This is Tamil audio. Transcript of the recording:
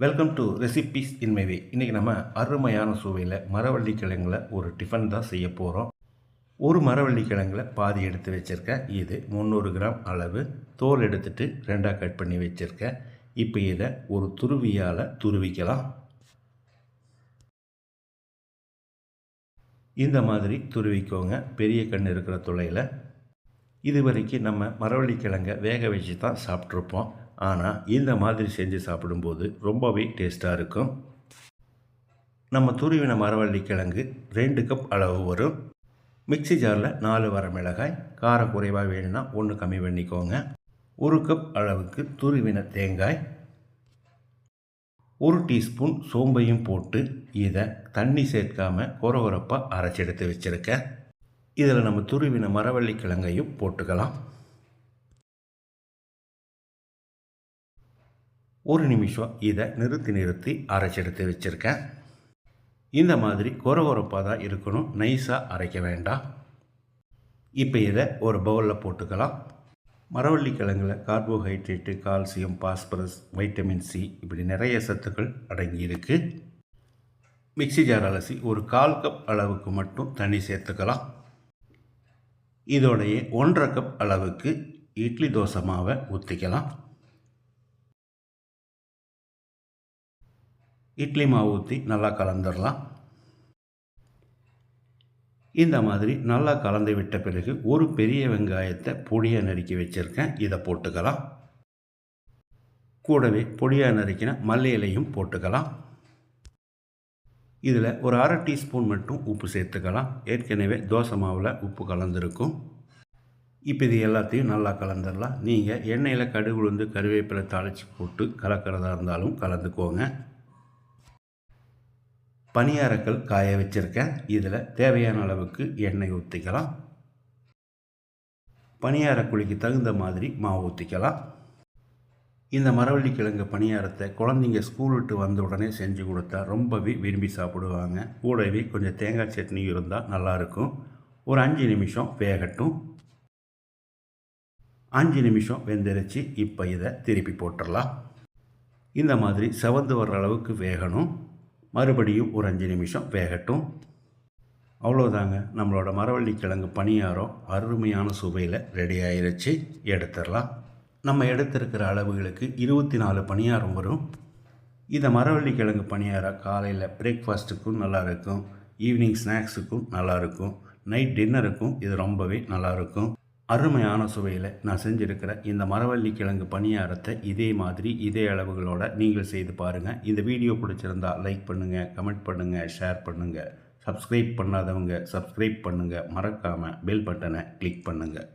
Welcome to recipes in my way way இன்றைக்கி நம்ம அருமையான சுவையில் மரவள்ளி கிழங்குல ஒரு டிஃபன் தான் செய்ய போகிறோம் ஒரு மரவள்ளி கிழங்குல பாதி எடுத்து வச்சுருக்கேன் இது முந்நூறு கிராம் அளவு தோல் எடுத்துட்டு ரெண்டாக கட் பண்ணி வச்சுருக்கேன் இப்போ இதை ஒரு துருவியால் துருவிக்கலாம். இந்த மாதிரி துருவிக்கோங்க. பெரிய கண் இருக்கிற துளையில். இது வரைக்கும் நம்ம மரவள்ளி கிழங்கை வேக வச்சு தான் சாப்பிட்ருப்போம் ஆனால் இந்த மாதிரி செஞ்சு சாப்பிடும்போது ரொம்பவே டேஸ்ட்டாக இருக்கும். நம்ம துருவின மரவள்ளி கிழங்கு ரெண்டு கப் அளவு வரும். மிக்ஸி ஜாரில் நாலு வர மிளகாய் காரம் குறைவாக வேணும்னா ஒன்று கம்மி பண்ணிக்கோங்க. ஒரு கப் அளவுக்கு துருவின தேங்காய். ஒரு டீஸ்பூன் சோம்பையும் போட்டு இதை தண்ணி சேர்க்காமல் கொரகொரப்பாக அரைச்சி எடுத்து வச்சுருக்கேன் இதில் நம்ம துருவின மரவள்ளி கிழங்கையும் போட்டுக்கலாம். ஒரு நிமிஷம் இதை நிறுத்தி நிறுத்தி அரைச்செடுத்து வச்சுருக்கேன். இந்த மாதிரி கொரகொரப்பாக தான் இருக்கணும். நைஸாக அரைக்க வேண்டாம். இப்போ இதை ஒரு பவுலில் போட்டுக்கலாம். மரவள்ளி கிழங்குல carbohydrate calcium phosphorus vitamin C இப்படி நிறைய சத்துக்கள் அடங்கியிருக்கு மிக்ஸி ஜார் அலசி ஒரு கால் கப் அளவுக்கு மட்டும் தண்ணி சேர்த்துக்கலாம். இதோடைய ஒன்றரை கப் அளவுக்கு இட்லி தோசை மாவை ஊற்றிக்கலாம் இட்லி மாவு ஊற்றி நல்லா கலந்துடலாம். இந்த மாதிரி நல்லா கலந்து விட்ட பிறகு ஒரு பெரிய வெங்காயத்தை பொடியாக நறுக்கி வச்சுருக்கேன். இதை போட்டுக்கலாம். கூடவே பொடியாக நறுக்கின மல்லி இலையும் போட்டுக்கலாம். இதில் ஒரு அரை டீஸ்பூன் மட்டும் உப்பு சேர்த்துக்கலாம். ஏற்கனவே தோசை மாவில் உப்பு கலந்துருக்கும். இப்போ இது எல்லாத்தையும் நல்லா கலந்துடலாம். நீங்கள் எண்ணெயில் கடுகு உளுந்து கருவேப்பிலை தாளித்து போட்டு கலக்கிறதா இருந்தாலும் கலந்துக்கோங்க. பனியாரக்கல் காய வச்சுருக்கேன். இதில் தேவையான அளவுக்கு எண்ணெய் ஊற்றிக்கலாம் பணியாரக்குழிக்கு தகுந்த மாதிரி மாவு ஊற்றிக்கலாம் இந்த மரவள்ளி கிழங்கு பணியாரத்தை குழந்தைங்க ஸ்கூல் விட்டு வந்த உடனே செஞ்சு கொடுத்தா ரொம்பவே விரும்பி சாப்பிடுவாங்க. கூடவே கொஞ்சம் தேங்காய் சட்னி இருந்தால் நல்லாயிருக்கும் ஒரு அஞ்சு நிமிஷம் வேகட்டும். அஞ்சு நிமிஷம் வெந்திருச்சு இப்போ இதை திருப்பி போட்டுடலாம் இந்த மாதிரி செவந்து வர்ற அளவுக்கு வேகணும். மறுபடியும் ஒரு அஞ்சு நிமிஷம் வேகட்டும். அவ்வளோதாங்க நம்மளோட மரவள்ளி கிழங்கு பணியாரம் அருமையான சுவையில் ரெடி ஆயிடுச்சு எடுத்துடலாம். நம்ம எடுத்திருக்கிற அளவுகளுக்கு இருபத்தி நாலு பணியாரம் வரும். இதை மரவள்ளி கிழங்கு பணியாரம் காலையில் பிரேக்ஃபாஸ்ட்டுக்கும் நல்லாயிருக்கும். ஈவினிங் ஸ்நாக்ஸுக்கும் நல்லாயிருக்கும். நைட் டின்னருக்கும் இது ரொம்பவே நல்லாயிருக்கும். அருமையான சுவையில் நான் செஞ்சுருக்கிற இந்த மரவள்ளி கிழங்கு பணியாரத்தை இதே மாதிரி இதே அளவுகளோட நீங்கள் செய்து பாருங்கள் இந்த வீடியோ பிடிச்சிருந்தா லைக் பண்ணுங்கள் கமெண்ட் பண்ணுங்கள் ஷேர் பண்ணுங்கள் சப்ஸ்கிரைப் பண்ணாதவங்க சப்ஸ்கிரைப் பண்ணுங்கள் மறக்காமல் பெல் பட்டனை கிளிக் பண்ணுங்கள்